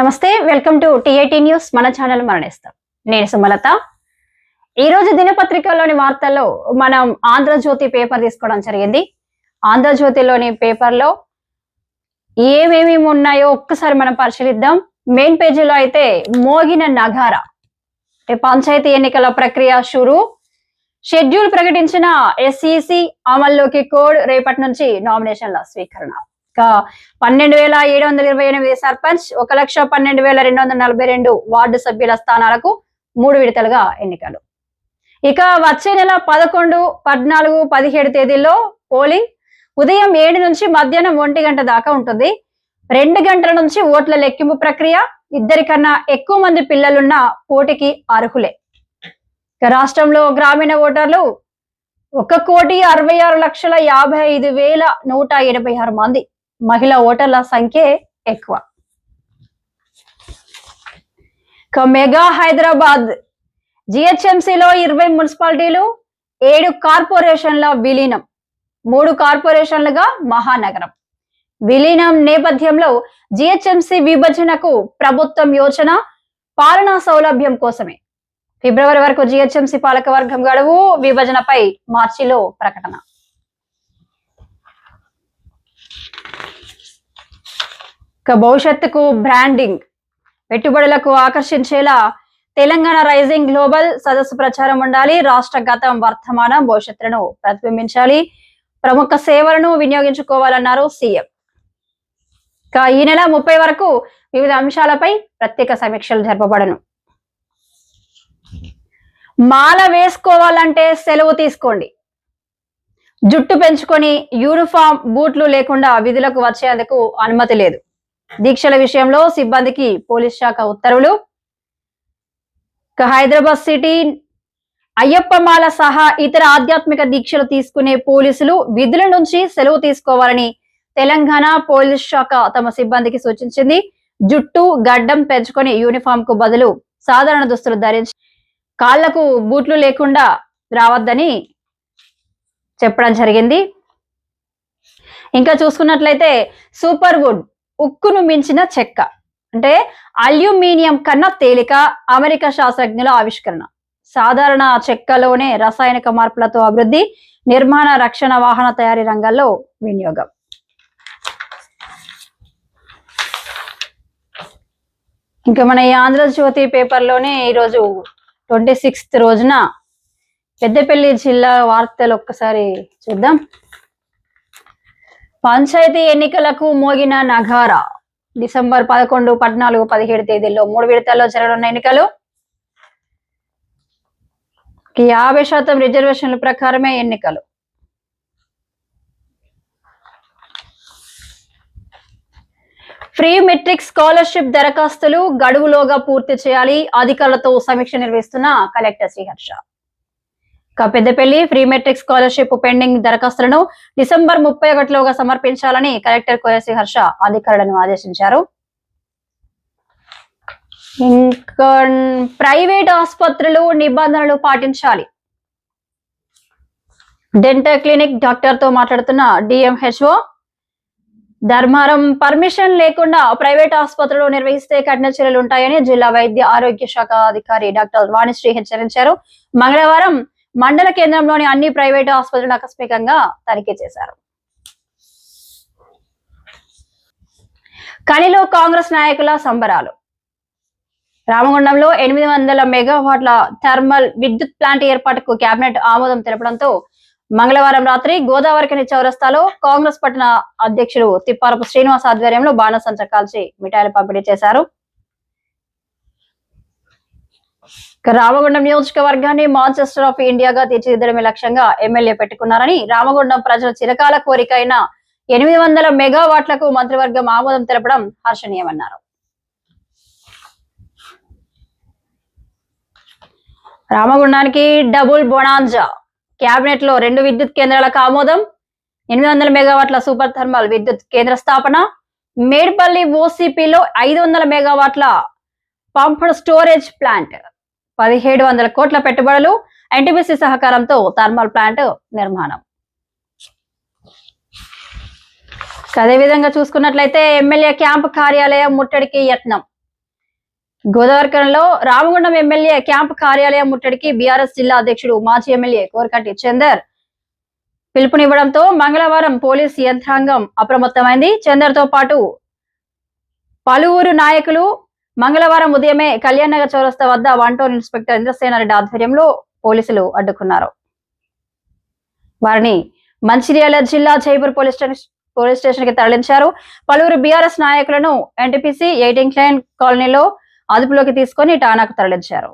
నమస్తే welcome to TIT news. మన channel మరణిస్తాం. నేను సుమలత. ఈ రోజు దినపత్రికలోని వార్తల్లో మనం ఆంధ్రజ్యోతి పేపర్ తీసుకోవడం జరిగింది. ఆంధ్రజ్యోతిలోని పేపర్లో ఏమేమి ఉన్నాయో ఒక్కసారి మనం పరిశీలిద్దాం. మెయిన్ పేజీలో అయితే మోగిన నగారా. అంటే పంచాయతీ ఎన్నికల ప్రక్రియ షురు. షెడ్యూల్ ప్రకటించిన ఎస్ఈసి అమల్లోకి కోడ్ రేపటి నుంచి నామినేషన్ల స్వీకరణ. పన్నెండు వేల ఏడు వందల ఇరవై ఎనిమిది సర్పంచ్ ఒక లక్ష పన్నెండు వేల రెండు వందల నలభై రెండు వార్డు సభ్యుల స్థానాలకు మూడు విడతలుగా ఎన్నికలు. ఇక వచ్చే నెల పదకొండు పద్నాలుగు పదిహేడు తేదీల్లో పోలింగ్. ఉదయం ఏడు నుంచి మధ్యాహ్నం ఒంటి గంట దాకా ఉంటుంది. రెండు గంటల నుంచి ఓట్ల లెక్కింపు ప్రక్రియ. ఇద్దరికన్నా ఎక్కువ మంది పిల్లలున్న పోటీకి అర్హులే. ఇక రాష్ట్రంలో గ్రామీణ ఓటర్లు ఒక కోటి అరవై ఆరు లక్షల యాభై ఐదు వేల నూట ఎనభై ఆరు మంది. మహిళా ఓటర్ల సంఖ్య ఎక్కువ. ఇక మెగా హైదరాబాద్. జిహెచ్ఎంసీలో ఇరవై మున్సిపాలిటీలు ఏడు కార్పొరేషన్ల విలీనం మూడు కార్పొరేషన్లుగా మహానగరం. విలీనం నేపథ్యంలో జిహెచ్ఎంసీ విభజనకు ప్రభుత్వం యోచన పాలనా సౌలభ్యం కోసమే. ఫిబ్రవరి వరకు జిహెచ్ఎంసీ పాలకవర్గం గడువు విభజనపై మార్చిలో ప్రకటన. భవిష్యత్తుకు బ్రాండింగ్ పెట్టుబడులకు ఆకర్షించేలా తెలంగాణ రైజింగ్ గ్లోబల్ సదస్సు ప్రచారం ఉండాలి. రాష్ట్ర గతం వర్తమానం భవిష్యత్తులను ప్రతిబింబించాలి. ప్రముఖ సేవలను వినియోగించుకోవాలన్నారు సీఎం. ఇక ఈ నెల ముప్పై వరకు వివిధ అంశాలపై ప్రత్యేక సమీక్షలు జరపబడను. మాల వేసుకోవాలంటే సెలవు తీసుకోండి. జుట్టు పెంచుకొని యూనిఫామ్ బూట్లు లేకుండా విధులకు వచ్చేందుకు అనుమతి లేదు. దీక్షల విషయంలో సిబ్బందికి పోలీస్ శాఖ ఉత్తర్వులు. హైదరాబాద్ సిటీ అయ్యప్పమాల సహా ఇతర ఆధ్యాత్మిక దీక్షలు తీసుకునే పోలీసులు విధుల నుంచి సెలవు తీసుకోవాలని తెలంగాణ పోలీస్ శాఖ తమ సిబ్బందికి సూచించింది. జుట్టు గడ్డం పెంచుకొని యూనిఫామ్కు బదులు సాధారణ దుస్తులు ధరించి కాళ్ళకు బూట్లు లేకుండా రావద్దని చెప్పడం జరిగింది. ఇంకా చూసుకున్నట్లయితే సూపర్ వుడ్ ఉక్కును మించిన చెక్క. అంటే అల్యూమినియం కన్నా తేలిక అమెరికా శాస్త్రజ్ఞుల ఆవిష్కరణ. సాధారణ చెక్కలోనే రసాయనిక మార్పులతో అభివృద్ధి నిర్మాణ రక్షణ వాహన తయారీ రంగాల్లో వినియోగం. ఇంకా మన ఈ ఆంధ్రజ్యోతి పేపర్లోనే ఈరోజు ట్వంటీ సిక్స్త్ రోజున పెద్దపల్లి జిల్లా వార్తలు ఒక్కసారి చూద్దాం. పంచాయతీ ఎన్నికలకు మోగిన నగారా. డిసెంబర్ పదకొండు పద్నాలుగు పదిహేడు తేదీల్లో మూడు విడతల్లో జరగనున్న ఎన్నికలు. యాభై శాతం రిజర్వేషన్ల ప్రకారమే ఎన్నికలు. ఫ్రీ మెట్రిక్ స్కాలర్షిప్ దరఖాస్తులు గడువులోగా పూర్తి చేయాలి. అధికారులతో సమీక్ష నిర్వహిస్తున్న collector Sriharsha. Peddapalli pre matric scholarship pending దరఖాస్తులను డిసెంబర్ ముప్పై ఒకటిలోగా సమర్పించాలని కలెక్టర్ కోయసి హర్ష అధికారులను ఆదేశించారు. ఇంకా ప్రైవేట్ ఆసుపత్రులు నిబంధనలు పాటించాలి. డెంటల్ క్లినిక్ డాక్టర్తో మాట్లాడుతున్న డిఎంహెచ్ఓ ధర్మారం పర్మిషన్ లేకుండా ప్రైవేట్ ఆసుపత్రులు నిర్వహిస్తే కఠిన చర్యలు ఉంటాయని జిల్లా వైద్య ఆరోగ్య శాఖ అధికారి డాక్టర్ వాణిశ్రీ హెచ్చరించారు. మంగళవారం మండల కేంద్రంలోని అన్ని ప్రైవేటు ఆసుపత్రులు ఆకస్మికంగా తనిఖీ చేశారు. కనిలో కాంగ్రెస్ నాయకుల సంబరాలు. రామగుండంలో ఎనిమిది వందల మెగావాట్ల థర్మల్ విద్యుత్ ప్లాంట్ ఏర్పాటుకు కేబినెట్ ఆమోదం తెలపడంతో మంగళవారం రాత్రి గోదావరికని చౌరస్తాలో కాంగ్రెస్ పట్టణ అధ్యక్షుడు తిప్పారపు శ్రీనివాస్ ఆధ్వర్యంలో బాణసంచ కాల్చి మిఠాయిలు పంపిణీ చేశారు. రామగుండం నియోజకవర్గాన్ని మాంచెస్టర్ ఆఫ్ ఇండియాగా తీర్చిదిద్దడమే లక్ష్యంగా ఎమ్మెల్యే పెట్టుకున్నారని రామగుండం ప్రజల చిరకాల కోరిక అయిన ఎనిమిది వందల మెగావాట్లకు మంత్రివర్గం ఆమోదం తెలపడం హర్షణీయమన్నారు. రామగుండానికి డబుల్ బొనాంజా కేబినెట్లో రెండు విద్యుత్ కేంద్రాలకు ఆమోదం ఎనిమిది వందల మెగావాట్ల సూపర్ థర్మల్ విద్యుత్ కేంద్ర స్థాపన మేడ్పల్లి ఓసీపీలో ఐదు వందల మెగావాట్ల పంప్డ్ స్టోరేజ్ ప్లాంట్ పదిహేడు వందల కోట్ల పెట్టుబడులు ఎన్టీపీసీ సహకారంతో థర్మల్ ప్లాంట్ నిర్మాణం. అదే విధంగా చూసుకున్నట్లయితే ఎమ్మెల్యే క్యాంపు కార్యాలయం ముట్టడికి యత్నం. గోదావరికరంలో రామగుండం ఎమ్మెల్యే క్యాంప్ కార్యాలయం ముట్టడికి బీఆర్ఎస్ జిల్లా అధ్యక్షుడు మాజీ ఎమ్మెల్యే కోరకటి చందర్ పిలుపునివ్వడంతో మంగళవారం పోలీస్ యంత్రాంగం అప్రమత్తమైంది. చందర్తో పాటు పలువురు నాయకులు మంగళవారం ఉదయమే కళ్యాణ్ నగర్ చౌరస్తా వద్ద వన్ టౌన్ ఇన్స్పెక్టర్ ఇంద్రసేనారెడ్డి ఆధ్వర్యంలో పోలీసులు అడ్డుకున్నారు. వారిని మంచిర్యాల జిల్లా జైపూర్ పోలీస్ స్టేషన్ పోలీస్ స్టేషన్కి తరలించారు. పలువురు బీఆర్ఎస్ నాయకులను ఎన్టీపీసీ ఎయిటింగ్ క్లైన్ కాలనీలో అదుపులోకి తీసుకొని టానాకు తరలించారు.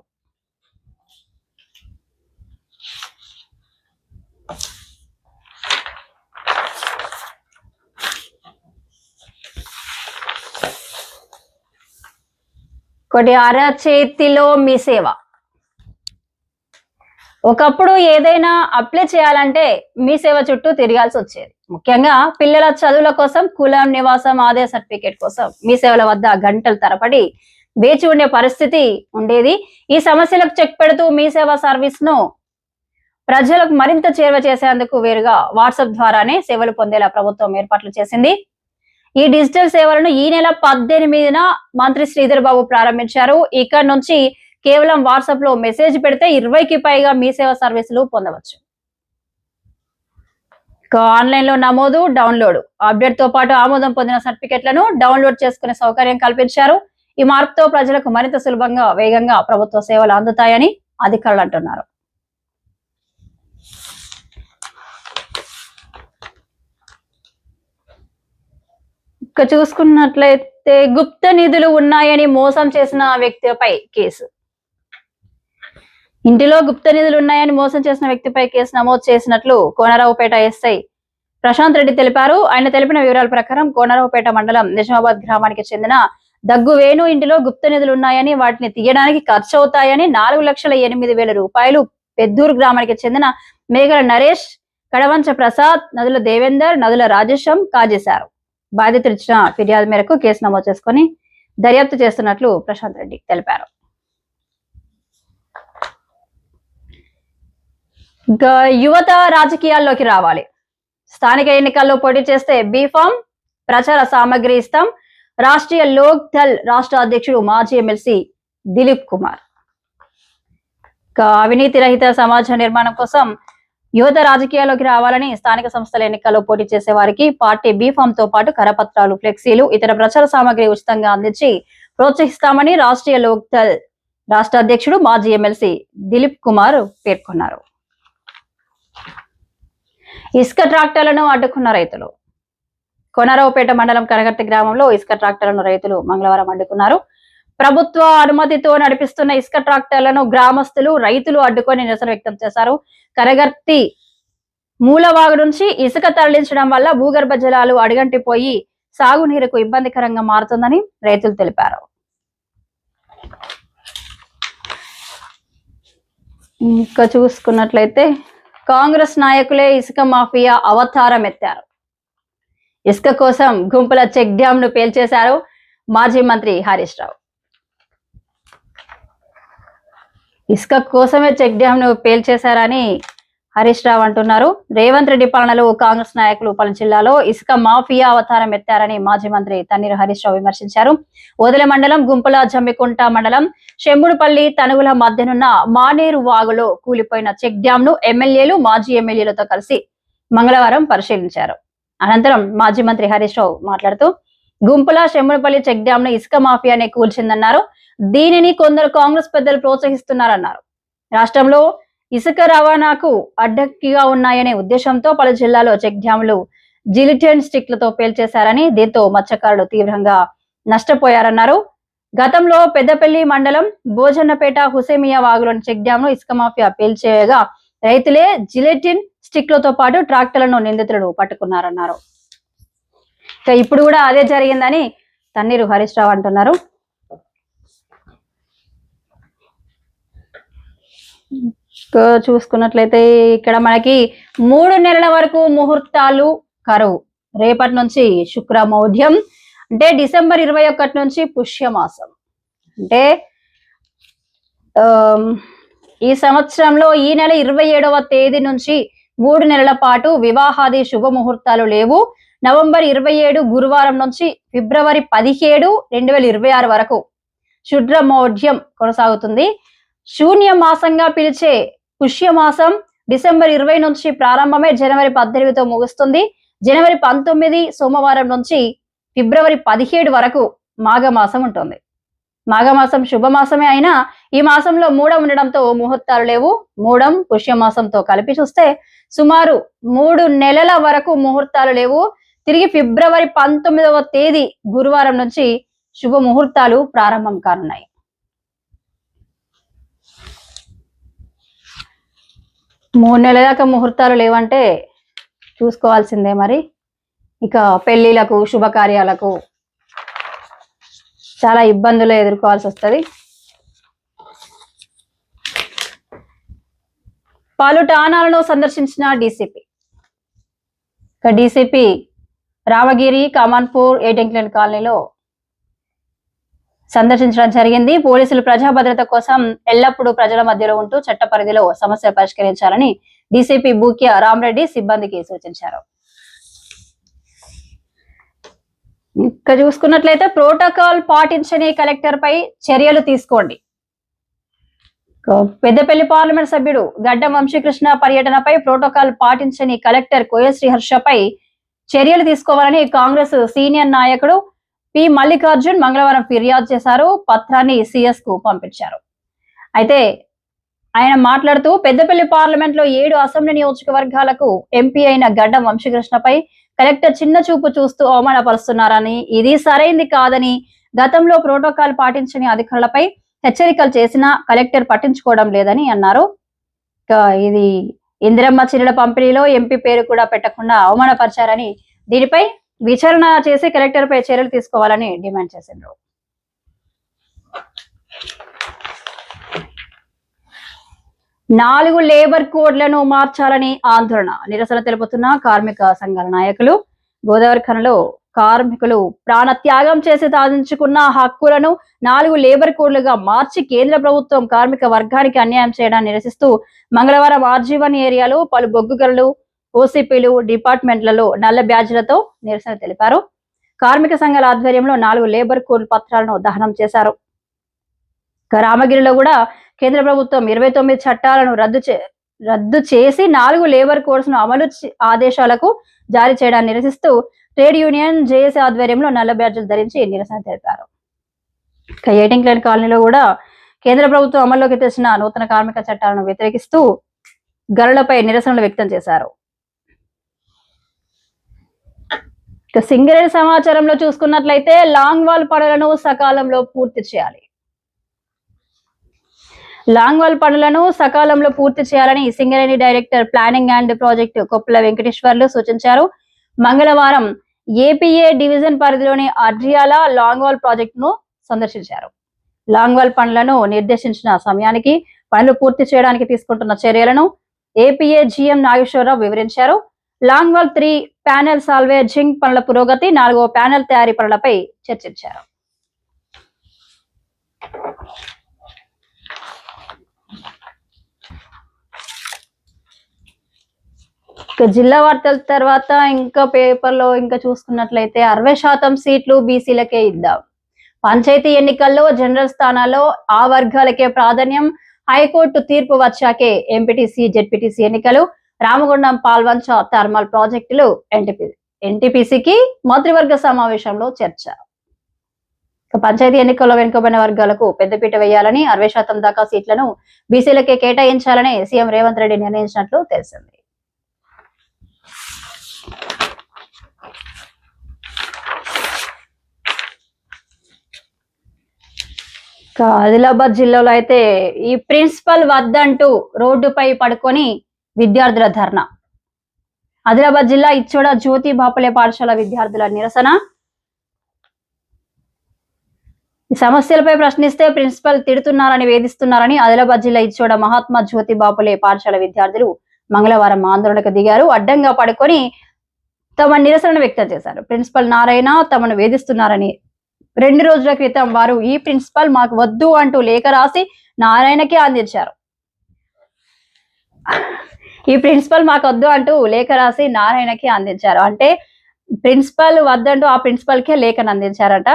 ఒకటి అరచేతిలో మీ సేవ. ఒకప్పుడు ఏదైనా అప్లై చేయాలంటే మీ సేవ చుట్టూ తిరగాల్సి వచ్చేది. ముఖ్యంగా పిల్లల చదువుల కోసం కులం నివాసం ఆదాయ సర్టిఫికేట్ కోసం మీ సేవల వద్ద గంటల తరబడి వేచి ఉండే పరిస్థితి ఉండేది. ఈ సమస్యలకు చెక్ పెడుతూ మీ సేవ సర్వీస్ను ప్రజలకు మరింత చేరువ చేసేందుకు వేరుగా వాట్సాప్ ద్వారానే సేవలు పొందేలా ప్రభుత్వం ఏర్పాట్లు చేసింది. ఈ డిజిటల్ సేవలను ఈ నెల పద్దెనిమిదిన మంత్రి శ్రీధర్ బాబు ప్రారంభించారు. ఇక్కడ నుంచి కేవలం వాట్సాప్లో మెసేజ్ పెడితే ఇరవైకి పైగా మీ సేవ సర్వీసులు పొందవచ్చు. ఆన్లైన్లో నమోదు డౌన్లోడ్. అప్డేట్తో పాటు ఆమోదం పొందిన సర్టిఫికెట్లను డౌన్లోడ్ చేసుకునే సౌకర్యం కల్పించారు. ఈ మార్పుతో ప్రజలకు మరింత సులభంగా వేగంగా ప్రభుత్వ సేవలు అందుతాయని అధికారులు అంటున్నారు. ఇక్కడ చూసుకున్నట్లయితే గుప్త నిధులు ఉన్నాయని మోసం చేసిన వ్యక్తిపై కేసు. ఇంటిలో గుప్త నిధులు ఉన్నాయని మోసం చేసిన వ్యక్తిపై కేసు నమోదు చేసినట్లు కోనరావుపేట ఎస్ఐ ప్రశాంత్ రెడ్డి తెలిపారు. ఆయన తెలిపిన వివరాల ప్రకారం కోనరావుపేట మండలం నిజామాబాద్ గ్రామానికి చెందిన దగ్గు వేణు ఇంటిలో గుప్త నిధులు ఉన్నాయని వాటిని తీయడానికి ఖర్చు అవుతాయని నాలుగు లక్షల ఎనిమిది వేల రూపాయలు పెద్దూరు గ్రామానికి చెందిన మేఘల నరేష్ కడవంచ ప్రసాద్ నదుల దేవేందర్ నదుల రాజేశం కాజేశారు. బాధితులు ఇచ్చిన ఫిర్యాదు మేరకు కేసు నమోదు చేసుకుని దర్యాప్తు చేస్తున్నట్లు ప్రశాంత్ రెడ్డి తెలిపారు. యువత రాజకీయాల్లోకి రావాలి. స్థానిక ఎన్నికల్లో పోటీ చేస్తే బీఫామ్ ప్రచార సామగ్రి ఇస్తాం. రాష్ట్రీయ లోక్ దల్ రాష్ట్ర అధ్యక్షుడు మాజీ ఎమ్మెల్సీ దిలీప్ కుమార్. అవినీతి రహిత సమాజ నిర్మాణం కోసం యువత రాజకీయాల్లోకి రావాలని స్థానిక సంస్థల ఎన్నికల్లో పోటీ చేసే వారికి పార్టీ బీఫామ్తో పాటు కరపత్రాలు ఫ్లెక్సీలు ఇతర ప్రచార సామగ్రి ఉచితంగా అందించి ప్రోత్సహిస్తామని రాష్ట్రీయ లోక్దల్ రాష్ట్ర అధ్యక్షుడు మాజీ ఎమ్మెల్సీ దిలీప్ కుమార్ పేర్కొన్నారు. ఇసుక ట్రాక్టర్లను అడ్డుకున్న రైతులు. కొనరావుపేట మండలం కనగర్తి గ్రామంలో ఇసుక ట్రాక్టర్లను రైతులు మంగళవారం అడ్డుకున్నారు. ప్రభుత్వ అనుమతితో నడిపిస్తున్న ఇసుక ట్రాక్టర్లను గ్రామస్తులు రైతులు అడ్డుకొని నిరసన వ్యక్తం చేశారు. కరగర్తి మూలవాగు నుంచి ఇసుక తరలించడం వల్ల భూగర్భ జలాలు అడుగంటిపోయి సాగునీరుకు ఇబ్బందికరంగా మారుతుందని రైతులు తెలిపారు. ఇంకా చూసుకున్నట్లయితే కాంగ్రెస్ నాయకులే ఇసుక మాఫియా అవతారం ఎత్తారు. ఇసుక కోసం గుంపుల చెక్ డ్యామ్ను పేల్చేశారు మాజీ మంత్రి హరీష్ రావు. ఇసుక కోసమే చెక్ డ్యామ్ను పేల్చేశారని హరీష్ రావు అంటున్నారు. రేవంత్ రెడ్డి పాలనలో కాంగ్రెస్ నాయకులు పలు జిల్లాలో ఇసుక మాఫియా అవతారం ఎత్తారని మాజీ మంత్రి తన్నీరు హరీష్ రావు విమర్శించారు. ఓదెల మండలం గుంపుల జమ్మికుంట మండలం శంబుడుపల్లి తనుగుల మధ్యనున్న మానేరు వాగులో కూలిపోయిన చెక్ డ్యామ్ను ఎమ్మెల్యేలు మాజీ ఎమ్మెల్యేలతో కలిసి మంగళవారం పరిశీలించారు. అనంతరం మాజీ మంత్రి హరీష్ రావు మాట్లాడుతూ గుంపుల శంబుడుపల్లి చెక్ డ్యామ్ను ఇసుక మాఫియానే కూల్చిందన్నారు. దీనిని కొందరు కాంగ్రెస్ పెద్దలు ప్రోత్సహిస్తున్నారన్నారు. రాష్ట్రంలో ఇసుక రవాణాకు అడ్డంకిగా ఉన్నాయనే ఉద్దేశంతో పలు జిల్లాలో చెక్ డ్యాములు జిలిటెన్ స్టిక్లతో పేల్చేశారని దీంతో మత్స్యకారులు తీవ్రంగా నష్టపోయారన్నారు. గతంలో పెద్దపల్లి మండలం భోజన్నపేట హుసేమియా వాగులోని చెక్ డ్యామ్ను ఇసుక మాఫియా పేల్చేయగా రైతులే జిలెటిన్ స్టిక్లతో పాటు ట్రాక్టర్లను నిందితులను పట్టుకున్నారన్నారు. ఇక ఇప్పుడు కూడా అదే జరిగిందని తన్నీరు హరీష్ రావు అంటున్నారు. ఇక చూసుకున్నట్లయితే ఇక్కడ మనకి మూడు నెలల వరకు ముహూర్తాలు కరువు. రేపటి నుంచి శుక్రమౌఢ్యం అంటే డిసెంబర్ ఇరవై ఒకటి నుంచి పుష్యమాసం. అంటే ఈ సంవత్సరంలో ఈ నెల ఇరవై ఏడవ తేదీ నుంచి మూడు నెలల పాటు వివాహాది శుభముహూర్తాలు లేవు. నవంబర్ ఇరవై ఏడు గురువారం నుంచి ఫిబ్రవరి పదిహేడు రెండు వేల ఇరవై ఆరు వరకు క్షుద్రమౌఢ్యం కొనసాగుతుంది. శూన్య మాసంగా పిలిచే పుష్యమాసం డిసెంబర్ ఇరవై నుంచి ప్రారంభమై జనవరి పద్దెనిమిదితో ముగుస్తుంది. జనవరి పంతొమ్మిది సోమవారం నుంచి ఫిబ్రవరి పదిహేడు వరకు మాఘమాసం ఉంటుంది. మాఘమాసం శుభమాసమే అయినా ఈ మాసంలో మూడం ఉండడంతో ముహూర్తాలు లేవు. మూడం పుష్యమాసంతో కలిపి చూస్తే సుమారు మూడు నెలల వరకు ముహూర్తాలు లేవు. తిరిగి ఫిబ్రవరి పంతొమ్మిదవ తేదీ గురువారం నుంచి శుభ ముహూర్తాలు ప్రారంభం కానున్నాయి. మూడు నెలల దాకా ముహూర్తాలు లేవంటే చూసుకోవాల్సిందే మరి. ఇక పెళ్ళిలకు శుభకార్యాలకు చాలా ఇబ్బందులు ఎదుర్కోవాల్సి వస్తుంది. పలు ఠాణాలను సందర్శించిన డీసీపీ. ఇక డీసీపీ రామగిరి కమాన్పూర్ ఏటెంక్లెన్ కాలనీలో సందర్శించడం జరిగింది. పోలీసులు ప్రజా భద్రత కోసం ఎల్లప్పుడూ ప్రజల మధ్యలో ఉంటూ చట్ట పరిధిలో సమస్య పరిష్కరించాలని డీసీపీ బూక్య రామరెడ్డి సిబ్బందికి సూచించారు. ఇంకా చూసుకున్నట్లయితే ప్రోటోకాల్ పాటించని కలెక్టర్ పై చర్యలు తీసుకోండి. పెద్దపల్లి పార్లమెంట్ సభ్యుడు గడ్డం వంశీకృష్ణ పర్యటనపై ప్రోటోకాల్ పాటించని కలెక్టర్ కోయశ్రీ హర్షపై చర్యలు తీసుకోవాలని కాంగ్రెస్ సీనియర్ నాయకుడు పి మల్లికార్జున్ మంగళవారం ఫిర్యాదు చేశారు. పత్రాన్ని సిఎస్కు పంపించారు. అయితే ఆయన మాట్లాడుతూ పెద్దపల్లి పార్లమెంట్లో ఏడు అసెంబ్లీ నియోజకవర్గాలకు ఎంపీ అయిన గడ్డం వంశీకృష్ణపై కలెక్టర్ చిన్న చూపు చూస్తూ అవమానపరుస్తున్నారని ఇది సరైంది కాదని గతంలో ప్రోటోకాల్ పాటించని అధికారులపై హెచ్చరికలు చేసినా కలెక్టర్ పట్టించుకోవడం లేదని అన్నారు. ఇది ఇందిరమ్మ చిరుల పంపిణీలో ఎంపీ పేరు కూడా పెట్టకుండా అవమానపరిచారని దీనిపై విచారణ చేసి కలెక్టర్ పై చర్యలు తీసుకోవాలని డిమాండ్ చేసిండ్రు. నాలుగు లేబర్ కోడ్లను మార్చాలని ఆందోళన. నిరసన తెలుపుతున్న కార్మిక సంఘాల నాయకులు గోదావరి ఖనలో కార్మికులు ప్రాణ త్యాగం చేసి సాధించుకున్న హక్కులను నాలుగు లేబర్ కోడ్లుగా మార్చి కేంద్ర ప్రభుత్వం కార్మిక వర్గానికి అన్యాయం చేయడాన్ని నిరసిస్తూ మంగళవారం ఆర్జీవన్ ఏరియాలో పలు బొగ్గు గనులు ఓసీపీలు డిపార్ట్మెంట్లలో నల్ల బ్యాడ్జ్లతో నిరసన తెలిపారు. కార్మిక సంఘాల ఆధ్వర్యంలో నాలుగు లేబర్ కోడ్ పత్రాలను దహనం చేశారు. రామగిరిలో కూడా కేంద్ర ప్రభుత్వం ఇరవై తొమ్మిది చట్టాలను రద్దు చే రద్దు చేసి నాలుగు లేబర్ కోడ్స్ను అమలు ఆదేశాలకు జారీ చేయడాన్ని నిరసిస్తూ ట్రేడ్ యూనియన్ జేఏసీ ఆధ్వర్యంలో నల్ల బ్యాడ్జీలు ధరించి నిరసన తెలిపారు. ఎయిటింగ్ లైన్ కాలనీలో కూడా కేంద్ర ప్రభుత్వం అమల్లోకి తెచ్చిన నూతన కార్మిక చట్టాలను వ్యతిరేకిస్తూ గరులపై నిరసనలు వ్యక్తం చేశారు. ఇక సింగరేణి సమాచారంలో చూసుకున్నట్లయితే లాంగ్ వాల్ పనులను సకాలంలో పూర్తి చేయాలి. లాంగ్ వాల్ పనులను సకాలంలో పూర్తి చేయాలని Singareni director planning and project Koppula Venkateswarlu సూచించారు. మంగళవారం ఏపీఏ డివిజన్ పరిధిలోని అడ్రియాల లాంగ్ వాల్ ప్రాజెక్ట్ను సందర్శించారు. లాంగ్ వాల్ పనులను నిర్దేశించిన సమయానికి పనులు పూర్తి చేయడానికి తీసుకుంటున్న చర్యలను ఏపీఏ జిఎం నాగేశ్వరరావు వివరించారు. Long wall three panel salvaging పనుల పురోగతి నాలుగో ప్యానెల్ తయారీ పనులపై చర్చించారు. ఇక జిల్లా వార్తల తర్వాత ఇంకా పేపర్లో ఇంకా చూసుకున్నట్లయితే అరవై శాతం సీట్లు బీసీలకే ఇద్దాం. పంచాయతీ ఎన్నికల్లో జనరల్ స్థానాల్లో ఆ వర్గాలకే ప్రాధాన్యం హైకోర్టు తీర్పు వచ్చాకే ఎంపీటీసీ జెడ్పీటీసీ ఎన్నికలు రామగుండం పాల్వంచ థర్మల్ ప్రాజెక్టులు ఎన్టీపీ ఎన్టీపీసీకి మంత్రివర్గ సమావేశంలో చర్చ. పంచాయతీ ఎన్నికల్లో వెనుకబడిన వర్గాలకు పెద్దపీట వేయాలని అరవై శాతం దాకా సీట్లను బీసీలకే కేటాయించాలని సీఎం రేవంత్ రెడ్డి నిర్ణయించినట్లు తెలిసింది. ఆదిలాబాద్ జిల్లాలో అయితే ఈ ప్రిన్సిపల్ వద్దంటూ రోడ్డుపై పడుకొని విద్యార్థుల ధర్నా. ఆదిలాబాద్ జిల్లా ఇచ్చోడ జ్యోతి బాపలే పాఠశాల విద్యార్థుల నిరసన. ఈ సమస్యలపై ప్రశ్నిస్తే ప్రిన్సిపల్ తిడుతున్నారని వేధిస్తున్నారని ఆదిలాబాద్ జిల్లా ఇచ్చోడ మహాత్మా జ్యోతి బాపులే పాఠశాల విద్యార్థులు మంగళవారం ఆందోళనకు దిగారు. అడ్డంగా పడుకొని తమ నిరసన వ్యక్తం చేశారు. ప్రిన్సిపల్ నారాయణ తమను వేధిస్తున్నారని రెండు రోజుల క్రితం వారు ఈ ప్రిన్సిపల్ మాకు వద్దు అంటూ లేఖ రాసి నారాయణకి అందించారు. ఈ ప్రిన్సిపల్ మాకు వద్దు అంటూ లేఖ రాసి నారాయణకి అందించారు. అంటే ప్రిన్సిపల్ వద్దంటూ ఆ ప్రిన్సిపల్కే లేఖను అందించారట.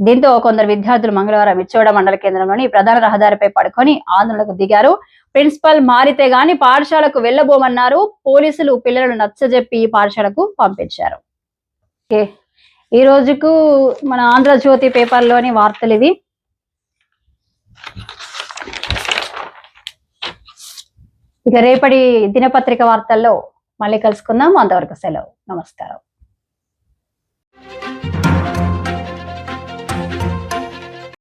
దీంతో కొందరు విద్యార్థులు మంగళవారం ఇచ్చోడ మండల కేంద్రంలోని ప్రధాన రహదారిపై పడుకొని ఆందోళనకు దిగారు. ప్రిన్సిపల్ మారితే గాని పాఠశాలకు వెళ్ళబోమన్నారు పోలీసులు పిల్లలను నచ్చజెప్పి పాఠశాలకు పంపించారు. ఓకే. ఈ రోజుకు మన ఆంధ్రజ్యోతి పేపర్లోని వార్తలు ఇవి. ఇక రేపటి దినపత్రిక వార్తల్లో మళ్ళీ కలుసుకుందాం. అంతవరకు సెలవు. నమస్కారం.